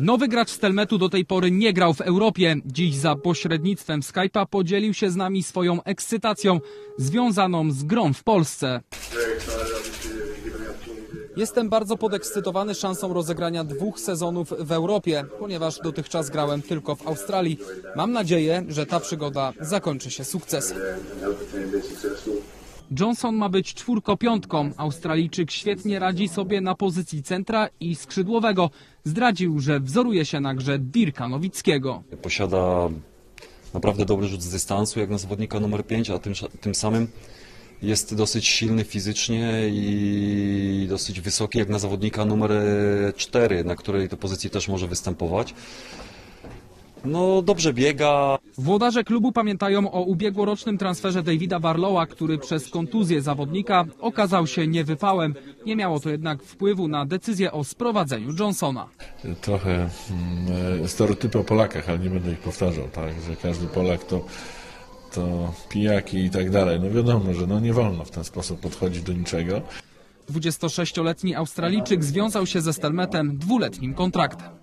Nowy gracz Stelmetu do tej pory nie grał w Europie. Dziś za pośrednictwem Skype'a podzielił się z nami swoją ekscytacją związaną z grą w Polsce. Jestem bardzo podekscytowany szansą rozegrania dwóch sezonów w Europie, ponieważ dotychczas grałem tylko w Australii. Mam nadzieję, że ta przygoda zakończy się sukcesem. Johnson ma być czwórko-piątką. Australijczyk świetnie radzi sobie na pozycji centra i skrzydłowego. Zdradził, że wzoruje się na grze Dirka Nowickiego. Posiada naprawdę dobry rzut z dystansu, jak na zawodnika numer 5, a tym, tym samym jest dosyć silny fizycznie i dosyć wysoki, jak na zawodnika numer 4, na której to pozycji też może występować. No, dobrze biega, Włodarze klubu pamiętają o ubiegłorocznym transferze Davida Barlowa, który przez kontuzję zawodnika okazał się niewypałem. Nie miało to jednak wpływu na decyzję o sprowadzeniu Johnsona. trochę mm, stereotypy o Polakach, ale nie będę ich powtarzał, tak, że każdy Polak to, to pijaki i tak dalej. No wiadomo, że no nie wolno w ten sposób podchodzić do niczego. 26-letni Australijczyk związał się ze Stelmetem dwuletnim kontraktem.